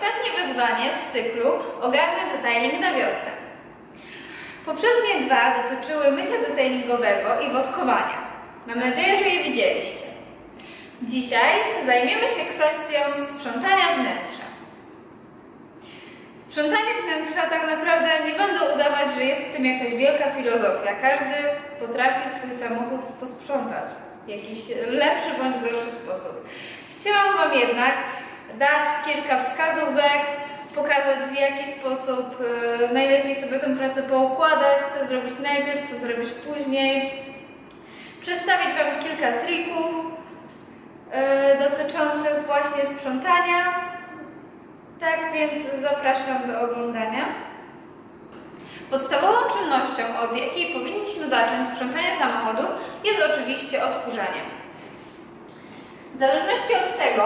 ostatnie wyzwanie z cyklu Ogarnę detailing na wiosnę. Poprzednie dwa dotyczyły mycia detailingowego i woskowania. Mam nadzieję, że je widzieliście. Dzisiaj zajmiemy się kwestią sprzątania wnętrza. Sprzątanie wnętrza tak naprawdę nie będę udawać, że jest w tym jakaś wielka filozofia. Każdy potrafi swój samochód posprzątać w jakiś lepszy bądź gorszy sposób. Chciałam Wam jednak dać kilka wskazówek, pokazać w jaki sposób e, najlepiej sobie tę pracę poukładać, co zrobić najpierw, co zrobić później. Przedstawić Wam kilka trików e, dotyczących właśnie sprzątania. Tak więc zapraszam do oglądania. Podstawową czynnością, od jakiej powinniśmy zacząć sprzątanie samochodu, jest oczywiście odkurzanie. W zależności od tego,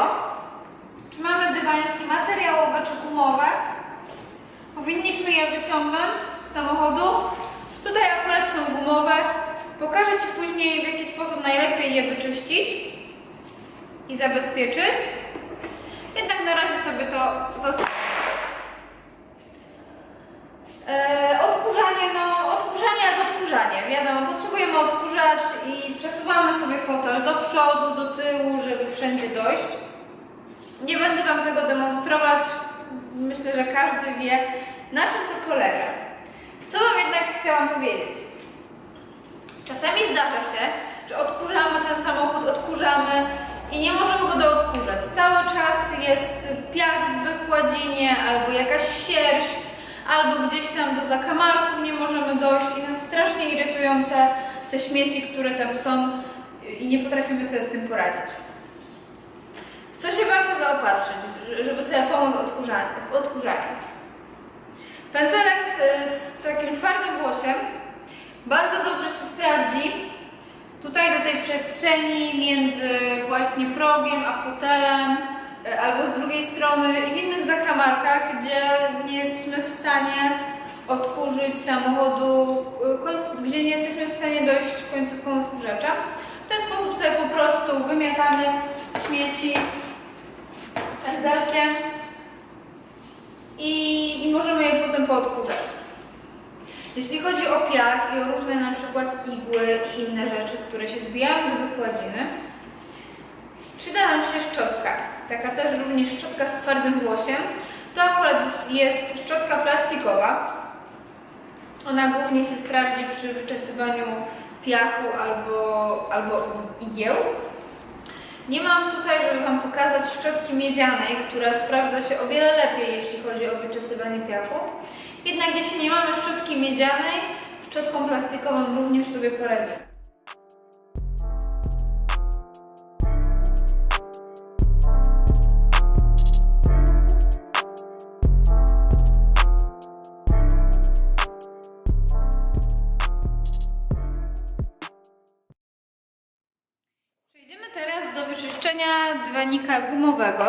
czy mamy dywaniki materiałowe czy gumowe, powinniśmy je wyciągnąć z samochodu. Tutaj akurat są gumowe. Pokażę Ci później, w jaki sposób najlepiej je wyczyścić i zabezpieczyć. Jednak na razie sobie to zostawię. Eee, odkurzanie, no odkurzanie jak odkurzanie. Wiadomo, potrzebujemy odkurzacz i przesuwamy sobie fotel do przodu, do tyłu, żeby wszędzie dojść. Nie będę Wam tego demonstrować. Myślę, że każdy wie, na czym to polega. Co Wam jednak chciałam powiedzieć? Czasami zdarza się, że odkurzamy ten samochód, odkurzamy i nie możemy go doodkurzać. Cały czas jest piach w wykładzinie, albo jakaś sierść, albo gdzieś tam do zakamarków nie możemy dojść i nas strasznie irytują te, te śmieci, które tam są i nie potrafimy sobie z tym poradzić. Co się warto zaopatrzyć, żeby sobie pomóc w odkurzaniu? Pędzelek y, z takim twardym włosiem bardzo dobrze się sprawdzi tutaj do tej przestrzeni między właśnie progiem a fotelem, y, albo z drugiej strony i w innych zakamarkach, gdzie nie jesteśmy w stanie odkurzyć samochodu, końc- gdzie nie jesteśmy w stanie dojść końcówką odkurzacza. W ten sposób sobie po prostu wymiatamy śmieci i, i możemy je potem poodkurzać. Jeśli chodzi o piach i o różne na przykład igły i inne rzeczy, które się zbijają do wykładziny, przyda nam się szczotka. Taka też również szczotka z twardym włosiem. To akurat jest szczotka plastikowa. Ona głównie się sprawdzi przy wyczesywaniu piachu albo, albo igieł. Nie mam tutaj, żeby Wam pokazać szczotki miedzianej, która sprawdza się o wiele lepiej, jeśli chodzi o wyczesywanie piachu. Jednak jeśli nie mamy szczotki miedzianej, szczotką plastikową również sobie poradzimy. Do wyczyszczenia dywanika gumowego.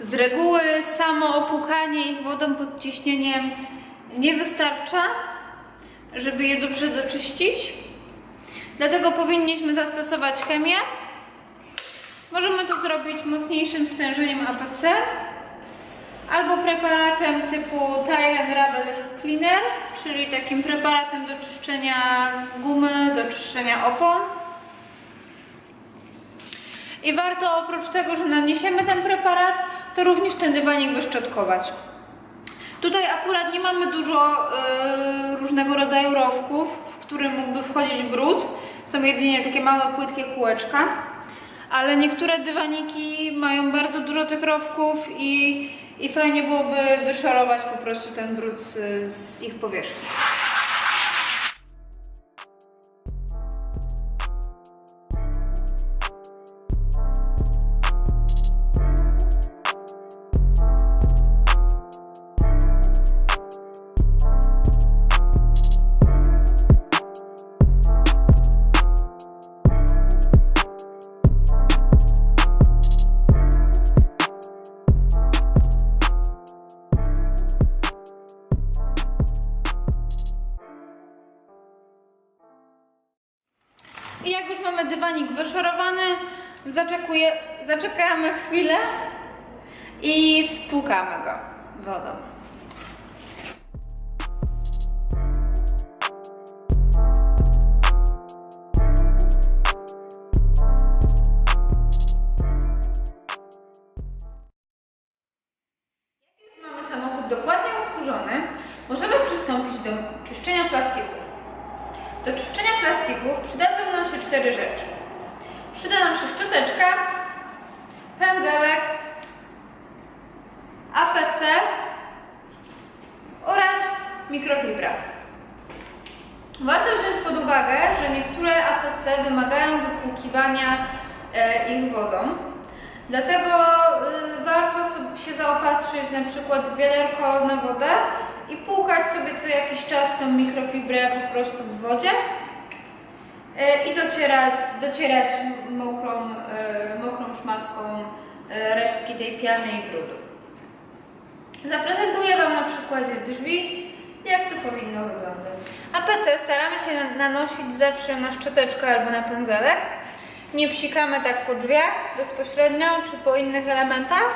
Z reguły samo opłukanie ich wodą pod ciśnieniem nie wystarcza, żeby je dobrze doczyścić. Dlatego powinniśmy zastosować chemię. Możemy to zrobić mocniejszym stężeniem APC albo preparatem typu Tire and Rubber Cleaner, czyli takim preparatem do czyszczenia gumy, do czyszczenia opon. I warto oprócz tego, że naniesiemy ten preparat, to również ten dywanik wyszczotkować. Tutaj akurat nie mamy dużo e, różnego rodzaju rowków, w którym mógłby wchodzić brud. Są jedynie takie małe, płytkie kółeczka. Ale niektóre dywaniki mają bardzo dużo tych rowków i, i fajnie byłoby wyszorować po prostu ten brud z, z ich powierzchni. Płukać sobie co jakiś czas tą mikrofibrę po prostu w wodzie y, i docierać, docierać mokrą, y, mokrą szmatką y, resztki tej piany i brudu. Zaprezentuję Wam na przykładzie drzwi, jak to powinno wyglądać. APC staramy się na- nanosić zawsze na szczoteczkę albo na pędzelek. Nie psikamy tak po drzwiach bezpośrednio, czy po innych elementach.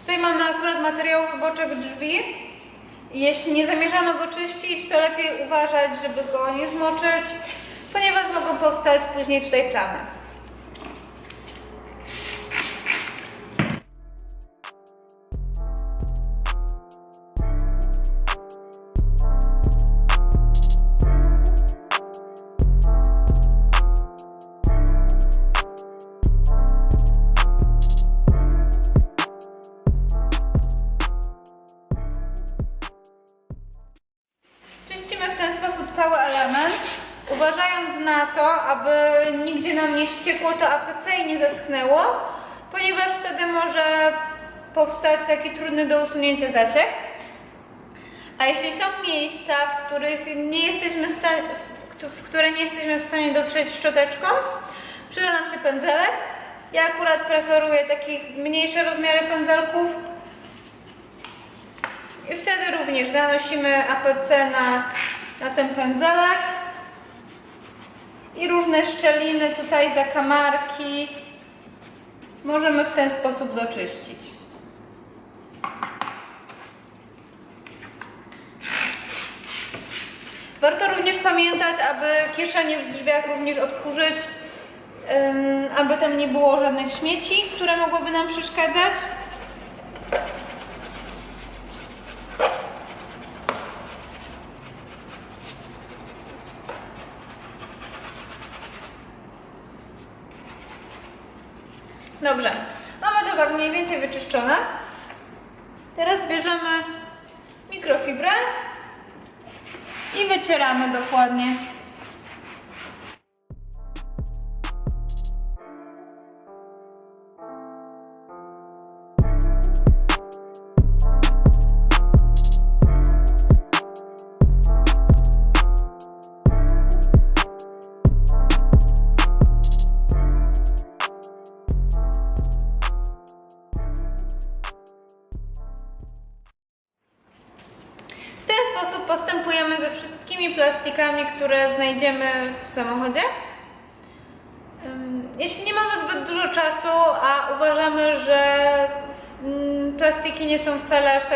Tutaj mamy boczek drzwi. Jeśli nie zamierzamy go czyścić, to lepiej uważać, żeby go nie zmoczyć, ponieważ mogą powstać później tutaj plamy. Uważając na to, aby nigdzie nam nie ściekło to APC i nie zaschnęło, ponieważ wtedy może powstać taki trudny do usunięcia zaciek. A jeśli są miejsca, w których nie jesteśmy w stanie, w które nie jesteśmy w stanie dotrzeć szczoteczką, przyda nam się pędzelek. Ja akurat preferuję takich mniejsze rozmiary pędzelków, i wtedy również nanosimy APC na, na ten pędzelek i różne szczeliny, tutaj zakamarki możemy w ten sposób doczyścić. Warto również pamiętać, aby kieszenie w drzwiach również odkurzyć, aby tam nie było żadnych śmieci, które mogłyby nam przeszkadzać.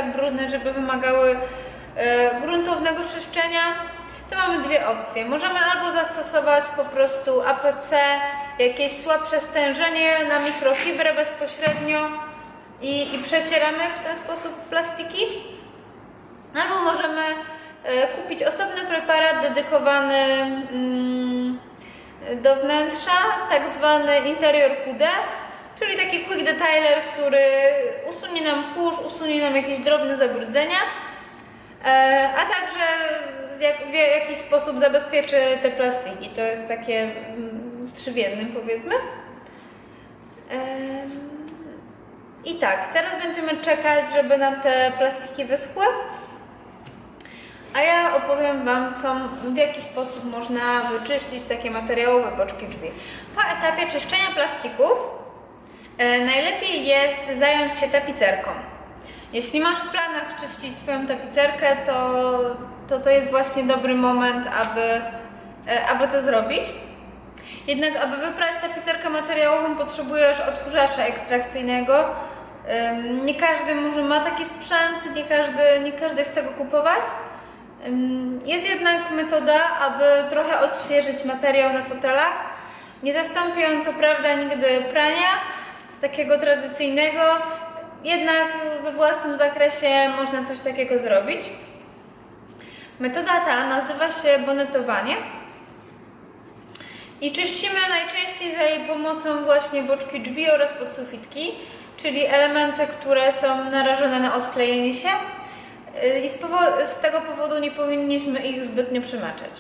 Tak brudne, żeby wymagały e, gruntownego czyszczenia, to mamy dwie opcje. Możemy albo zastosować po prostu APC, jakieś słabsze stężenie na mikrofibrę bezpośrednio i, i przecieramy w ten sposób plastiki. Albo możemy e, kupić osobny preparat dedykowany mm, do wnętrza, tak zwany interior QD, czyli taki quick detailer, który usunie nam kurz, usunie nam jakieś drobne zabrudzenia, e, a także w jakiś sposób zabezpieczy te plastiki. To jest takie mm, trzy w jednym powiedzmy. I tak, teraz będziemy czekać, żeby nam te plastiki wyschły. A ja opowiem Wam, co, w jaki sposób można wyczyścić takie materiałowe boczki drzwi. Po etapie czyszczenia plastików najlepiej jest zająć się tapicerką. Jeśli masz w planach czyścić swoją tapicerkę, to to, to jest właśnie dobry moment, aby, e, aby to zrobić. Jednak, aby wyprać tapicerkę materiałową, potrzebujesz odkurzacza ekstrakcyjnego. Nie każdy może ma taki sprzęt, nie każdy, nie każdy chce go kupować. Jest jednak metoda, aby trochę odświeżyć materiał na fotelach. Nie zastąpi on co prawda nigdy prania, takiego tradycyjnego, jednak we własnym zakresie można coś takiego zrobić. Metoda ta nazywa się bonetowanie. I czyścimy najczęściej za jej pomocą właśnie boczki drzwi oraz podsufitki, czyli elementy, które są narażone na odklejenie się Yy, i z, z tego powodu nie powinniśmy ich zbytnio przemaczać.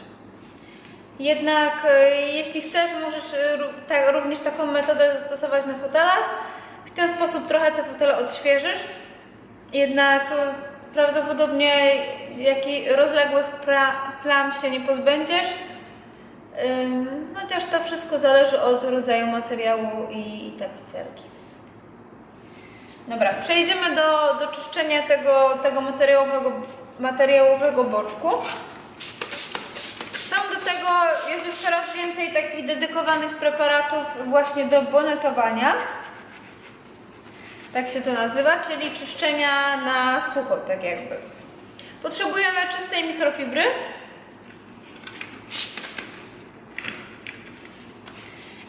Jednak yy, jeśli chcesz, możesz ró- tak, również taką metodę zastosować na fotelach. W ten sposób trochę te fotele odświeżysz, jednak yy, prawdopodobnie jakich rozległych plam się nie pozbędziesz. Ym, Chociaż to wszystko zależy od rodzaju materiału i, i tapicerki. Dobra, przejdziemy do, do czyszczenia tego, tego materiałowego, materiałowego boczku. Jest już coraz więcej takich dedykowanych preparatów właśnie do bonetowania. Tak się to nazywa, czyli czyszczenia na sucho, tak jakby. Potrzebujemy czystej mikrofibry.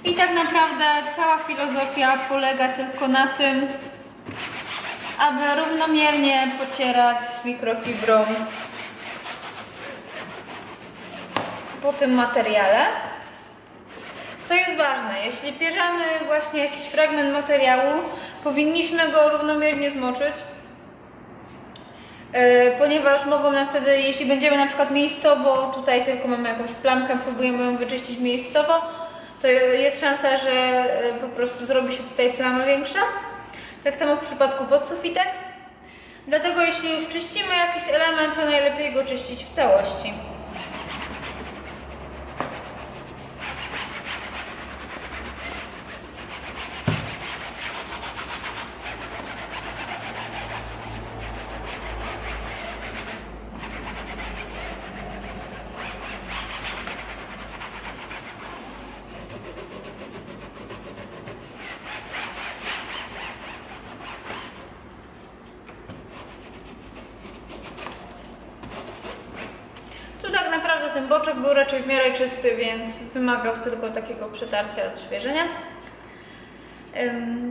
I tak naprawdę cała filozofia polega tylko na tym, aby równomiernie pocierać mikrofibrą po tym materiale. Co jest ważne, jeśli bierzemy właśnie jakiś fragment materiału, powinniśmy go równomiernie zmoczyć, E, ponieważ mogą nam wtedy, jeśli będziemy na przykład miejscowo, tutaj tylko mamy jakąś plamkę, próbujemy ją wyczyścić miejscowo, to jest szansa, że e, po prostu zrobi się tutaj plama większa. Tak samo w przypadku podsufitek. Dlatego jeśli już czyścimy jakiś element, to najlepiej go czyścić w całości. Tu tak naprawdę ten boczek był raczej w miarę czysty, więc wymagał tylko takiego przetarcia, odświeżenia.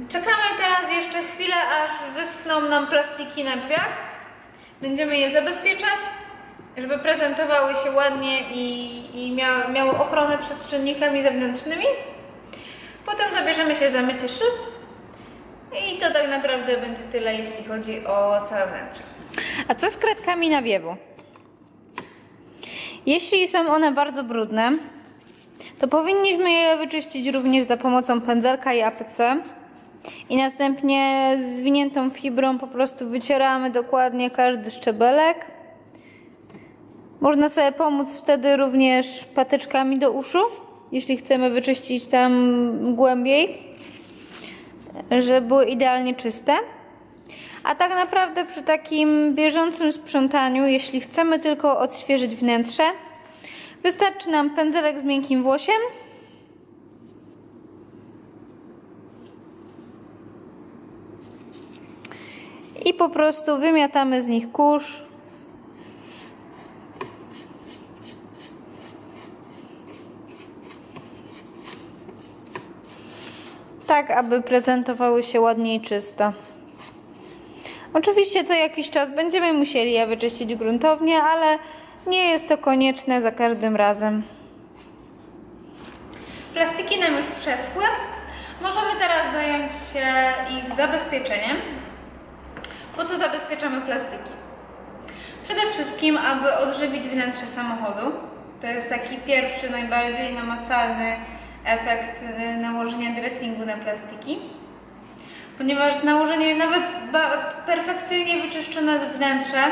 Czekamy teraz jeszcze chwilę, aż wyschną nam plastiki na drzwiach. Będziemy je zabezpieczać, żeby prezentowały się ładnie i, i mia, miały ochronę przed czynnikami zewnętrznymi. Potem zabierzemy się za mycie szyb i to tak naprawdę będzie tyle, jeśli chodzi o całe wnętrze. A co z kredkami nawiewu? Jeśli są one bardzo brudne, to powinniśmy je wyczyścić również za pomocą pędzelka i APC. I następnie zwiniętą fibrą po prostu wycieramy dokładnie każdy szczebelek. Można sobie pomóc wtedy również patyczkami do uszu, jeśli chcemy wyczyścić tam głębiej, żeby były idealnie czyste. A tak naprawdę przy takim bieżącym sprzątaniu, jeśli chcemy tylko odświeżyć wnętrze, wystarczy nam pędzelek z miękkim włosiem. I po prostu wymiatamy z nich kurz. Tak, aby prezentowały się ładnie i czysto. Oczywiście co jakiś czas będziemy musieli je wyczyścić gruntownie, ale nie jest to konieczne za każdym razem. Plastiki nam już przeschły. Możemy teraz zająć się ich zabezpieczeniem. Po co zabezpieczamy plastiki? Przede wszystkim, aby odżywić wnętrze samochodu. To jest taki pierwszy, najbardziej namacalny efekt y, nałożenia dressingu na plastiki. Ponieważ nałożenie nawet perfekcyjnie wyczyszczone wnętrze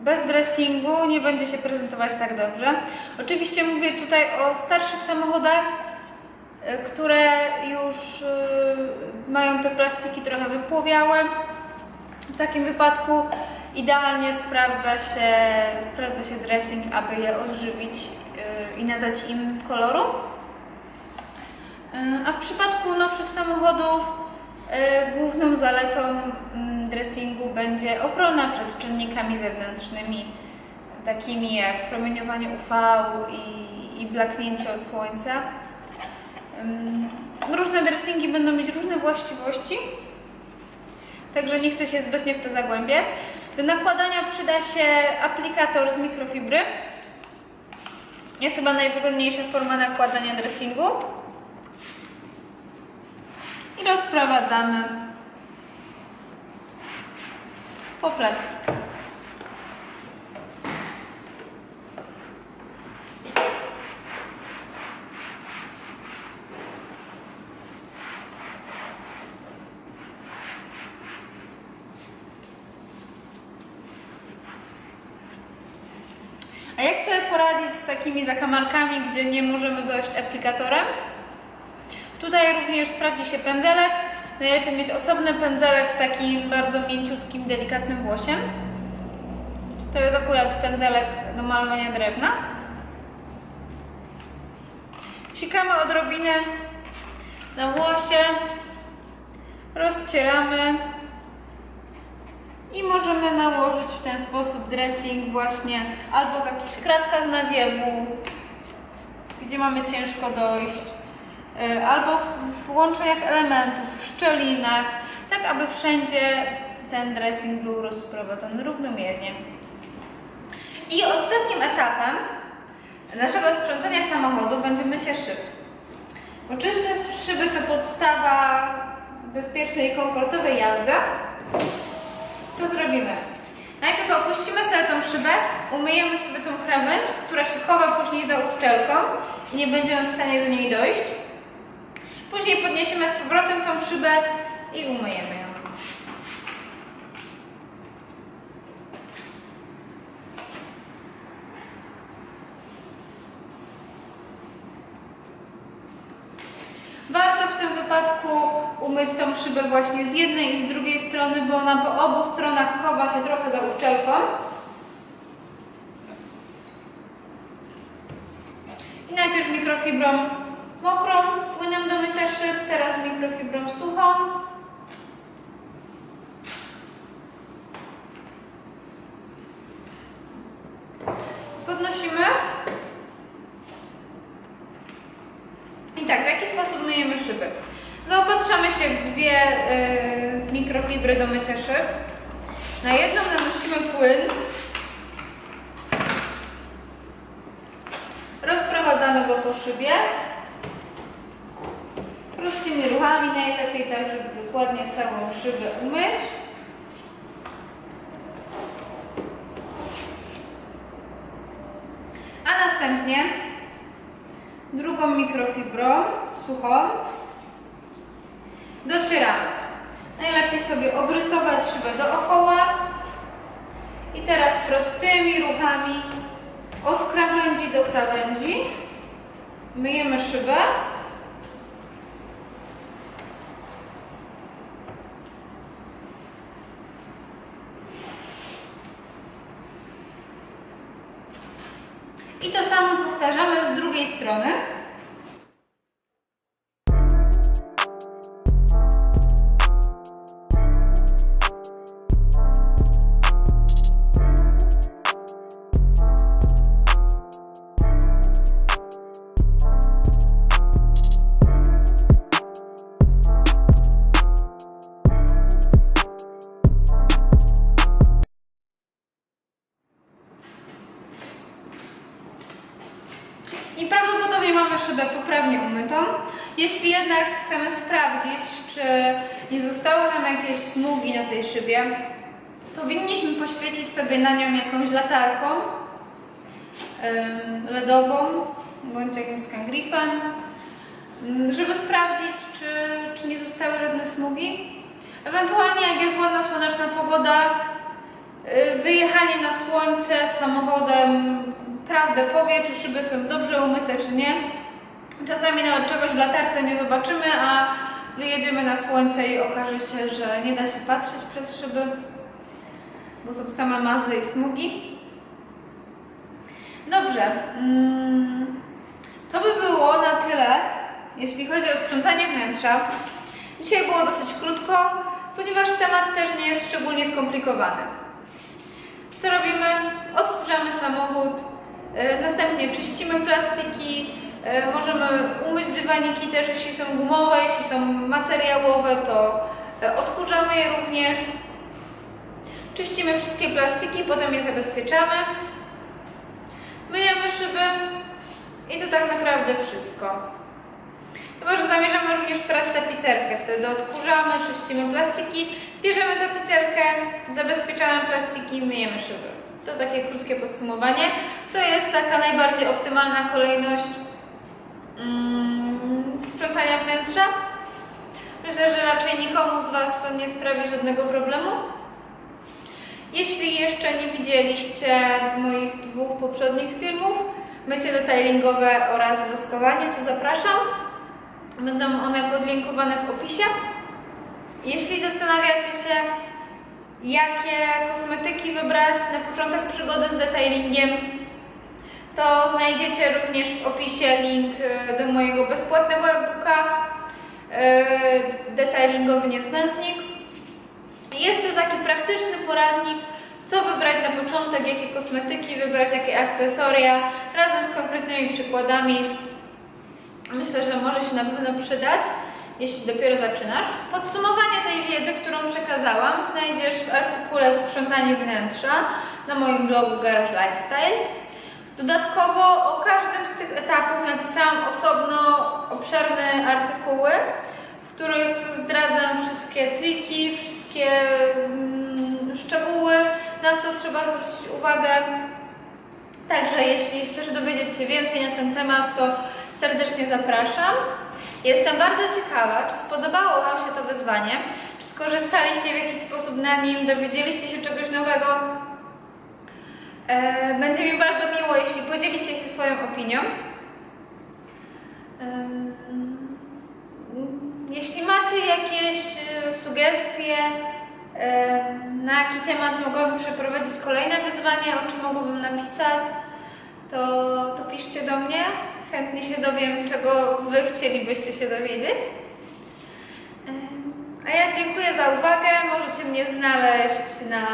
bez dressingu nie będzie się prezentować tak dobrze. Oczywiście mówię tutaj o starszych samochodach, y, które już y, mają te plastiki trochę wypłowiałe. W takim wypadku idealnie sprawdza się, sprawdza się dressing, aby je odżywić y, i nadać im koloru. A w przypadku nowszych samochodów główną zaletą mm, dressingu będzie ochrona przed czynnikami zewnętrznymi, takimi jak promieniowanie UV i, i blaknięcie od słońca. Różne dressingi będą mieć różne właściwości, także nie chcę się zbytnio w to zagłębiać. Do nakładania przyda się aplikator z mikrofibry. Jest chyba najwygodniejsza forma nakładania dressingu. I rozprowadzamy po. A jak sobie poradzić z takimi zakamarkami, gdzie nie możemy dojść aplikatorem? Tutaj również sprawdzi się pędzelek. Najlepiej mieć osobny pędzelek z takim bardzo mięciutkim, delikatnym włosiem. To jest akurat pędzelek do malowania drewna. Psikamy odrobinę na włosie, rozcieramy i możemy nałożyć w ten sposób dressing właśnie albo w jakichś kratkach nawiewu, gdzie mamy ciężko dojść, albo w- w łączeniach elementów, w szczelinach, tak aby wszędzie ten dressing był rozprowadzony równomiernie. I ostatnim etapem naszego sprzątania samochodu będzie mycie szyb. Bo czyste szyby to podstawa bezpiecznej i komfortowej jazdy. Co zrobimy? Najpierw opuścimy sobie tą szybę, umyjemy sobie tą krawędź, która się chowa później za uszczelką i nie będziemy w stanie do niej dojść. Później podniesiemy z powrotem tą szybę i umyjemy ją. Warto w tym wypadku umyć tą szybę właśnie z jednej i z drugiej strony, bo ona po obu stronach chowa się trochę za uszczelką. I najpierw mikrofibrą mokrą z płynem do mycia szyb, teraz mikrofibrą suchą. Podnosimy. I tak, w jaki sposób myjemy szyby? Zaopatrzamy się w dwie y, mikrofibry do mycia szyb. Na jedną nanosimy płyn. Rozprowadzamy go po szybie. Prostymi ruchami, najlepiej tak, żeby dokładnie całą szybę umyć. A następnie drugą mikrofibrą suchą docieramy. Najlepiej sobie obrysować szybę dookoła i teraz prostymi ruchami od krawędzi do krawędzi myjemy szybę. I to samo powtarzamy z drugiej strony. Tej szybie, powinniśmy poświecić sobie na nią jakąś latarką LEDową bądź jakimś skangripem, ym, żeby sprawdzić, czy, czy nie zostały żadne smugi. Ewentualnie jak jest ładna słoneczna pogoda, y, wyjechanie na słońce samochodem, prawdę powie, czy szyby są dobrze umyte, czy nie. Czasami nawet czegoś w latarce nie zobaczymy, a wyjedziemy na słońce i okaże się, że nie da się patrzeć przez szyby, bo są same mazy i smugi. Dobrze. mm, To by było na tyle, jeśli chodzi o sprzątanie wnętrza. Dzisiaj było dosyć krótko, ponieważ temat też nie jest szczególnie skomplikowany. Co robimy? Odkurzamy samochód, e, następnie czyścimy plastiki, możemy umyć dywaniki też, jeśli są gumowe, jeśli są materiałowe, to e, odkurzamy je również. Czyścimy wszystkie plastiki, potem je zabezpieczamy. Myjemy szyby i to tak naprawdę wszystko. Chyba, że zamierzamy również prać tapicerkę. Wtedy odkurzamy, czyścimy plastiki, bierzemy tapicerkę, zabezpieczamy plastiki, myjemy szyby. To takie krótkie podsumowanie. To jest taka najbardziej optymalna kolejność mm, sprzątania wnętrza. Myślę, że raczej nikomu z Was to nie sprawi żadnego problemu. Jeśli jeszcze nie widzieliście moich dwóch poprzednich filmów, mycie detailingowe oraz woskowanie, to zapraszam. Będą one podlinkowane w opisie. Jeśli zastanawiacie się, jakie kosmetyki wybrać na początek przygody z detailingiem, to znajdziecie również w opisie link e, do mojego bezpłatnego e-booka e, Detailingowy Niezbędnik. Jest to taki praktyczny poradnik, co wybrać na początek, jakie kosmetyki wybrać, jakie akcesoria, razem z konkretnymi przykładami. Myślę, że może się na pewno przydać, jeśli dopiero zaczynasz. Podsumowanie tej wiedzy, którą przekazałam, znajdziesz w artykule Sprzątanie wnętrza na moim blogu Garage Lifestyle. Dodatkowo o każdym z tych etapów napisałam osobno obszerne artykuły, w których zdradzam wszystkie triki, wszystkie mm, szczegóły, na co trzeba zwrócić uwagę. Także jeśli chcesz dowiedzieć się więcej na ten temat, to serdecznie zapraszam. Jestem bardzo ciekawa, czy spodobało Wam się to wyzwanie, czy skorzystaliście w jakiś sposób na nim, dowiedzieliście się czegoś nowego. E, Będzie mi bardzo miło, jeśli podzielicie się swoją opinią. Jeśli macie jakieś e, sugestie, e, na jaki temat mogłabym przeprowadzić kolejne wyzwanie, o czym mogłabym napisać, to, to piszcie do mnie. Chętnie się dowiem, czego Wy chcielibyście się dowiedzieć. A ja dziękuję za uwagę. Możecie mnie znaleźć na,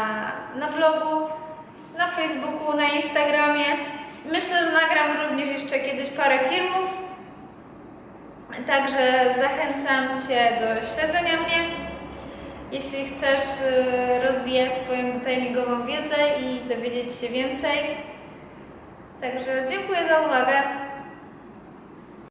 na blogu, na Facebooku, na Instagramie. Myślę, że nagram również jeszcze kiedyś parę filmów. Także zachęcam Cię do śledzenia mnie. Jeśli chcesz y, rozwijać swoją detailingową wiedzę i dowiedzieć się więcej. Także dziękuję za uwagę.